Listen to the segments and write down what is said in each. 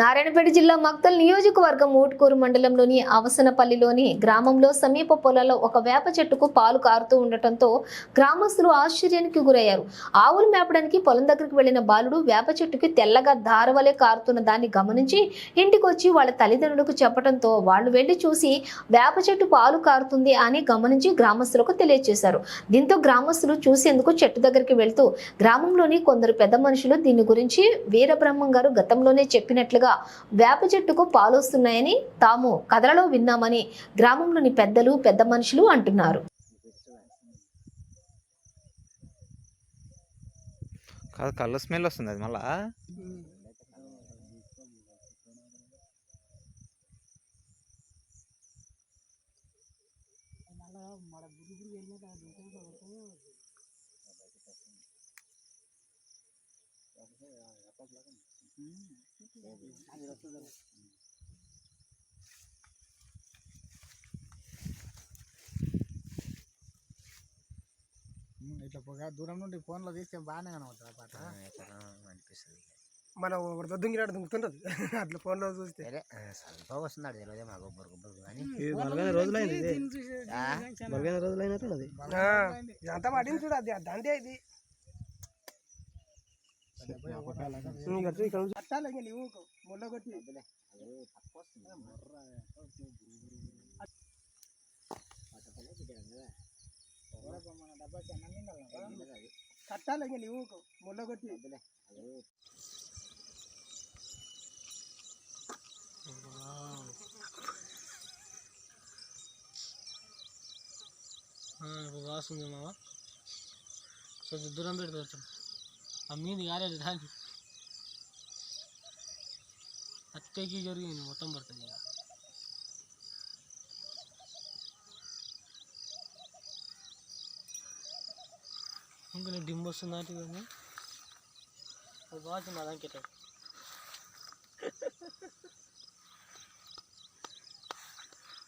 నారాయణపేట జిల్లా మక్తల్ నియోజకవర్గం ఊట్కూరు మండలంలోని అవసనపల్లిలోని గ్రామంలో సమీప పొలాల్లో ఒక వేప చెట్టుకు పాలు కారుతూ ఉండటంతో గ్రామస్తులు ఆశ్చర్యానికి గురయ్యారు. ఆవులు మేపడానికి పొలం దగ్గరికి వెళ్ళిన బాలుడు వేప చెట్టుకి తెల్లగా దారవలే కారుతున్న దాన్ని గమనించి ఇంటికి వచ్చి వాళ్ళ తల్లిదండ్రులకు చెప్పడంతో వాళ్ళు వెళ్ళి చూసి వేప చెట్టు పాలు కారుతుంది అని గమనించి గ్రామస్తులకు తెలియజేశారు దీంతో గ్రామస్తులు చూసేందుకు చెట్టు దగ్గరికి వెళ్తూ గ్రామంలోని కొందరు పెద్ద మనుషులు దీని గురించి వీరబ్రహ్మం గారు గతంలోనే చెప్పినట్లుగా వేప చెట్టుకు పాలొస్తున్నాయని తాము కథలలో విన్నామని గ్రామంలోని పెద్దలు పెద్ద మనుషులు అంటున్నారు కాదు కళ్ళ స్మెల్ వస్తుంది అది మళ్ళా Gracias. ఇట్లా పొగ దూరం నుండి ఫోన్లో తీస్తే బాగానే కనబడుతుంది ఆ పాట. అనిపిస్తుంది మనం ఒక దుంగినాడు దుంగుతుంటది అట్లా ఫోన్లో చూస్తే. సరే స్వల్ప వస్తున్నాడు తెలియదు మాకు గొబ్బరు గొబ్బరు కానీ. బలగైన రోజులైంది బలగైన ఆ, ఇదంతా పడింది చూడు అది దండే ఇది. అట్టాలి ఇంకా నీవు కట్టాలి ఇంకా నీవు ముళ్ళ వాస్తుంది మావా. కొంచెం దూరం పెడితే వచ్చాం ఆ మీది కాలేదు దాన్ని అత్తకి జరిగింది మొత్తం పడుతుంది ఇక ఇంకా నేను డింబ్ వస్తుంది అంటే కానీ అది బాగుంది మా దానికి ఇట్లా.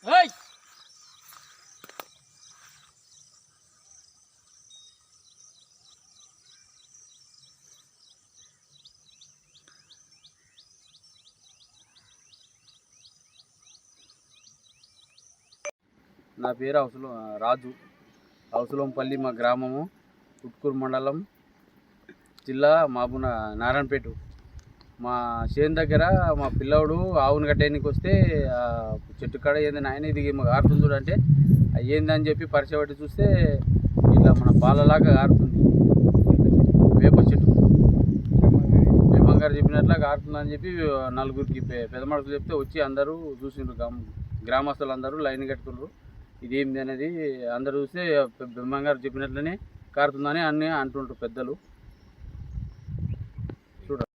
ఏయ్ నా పేరు అవసరం రాజు. అవసలంపల్లి మా గ్రామము ఉట్కూరు మండలం జిల్లా మాబున నారాయణపేట. మా చేను దగ్గర మా పిల్లవాడు ఆవును కట్టేయడానికి వస్తే చెట్టు కాడ ఏంది నాయన ఇది మాకు ఆరుతుంది చూడంటే అంటే ఏందని చెప్పి పరిచయ పట్టి చూస్తే ఇట్లా మన పాలలాగా ఆరుతుంది. వేప చెట్టు. భీమంగారు చెప్పినట్లా ఆరుతుందని చెప్పి నలుగురికి పెద్ద మనుషులు చెప్తే వచ్చి అందరూ చూసిండ్రు గ్రామ గ్రామస్తులు అందరూ లైన్ కట్టుకుండ్రు. ఇదేంది అనేది అందరు చూస్తే బ్రహ్మంగారు చెప్పినట్లనే కారుతుందని అన్నీ అంటుంటారు పెద్దలు.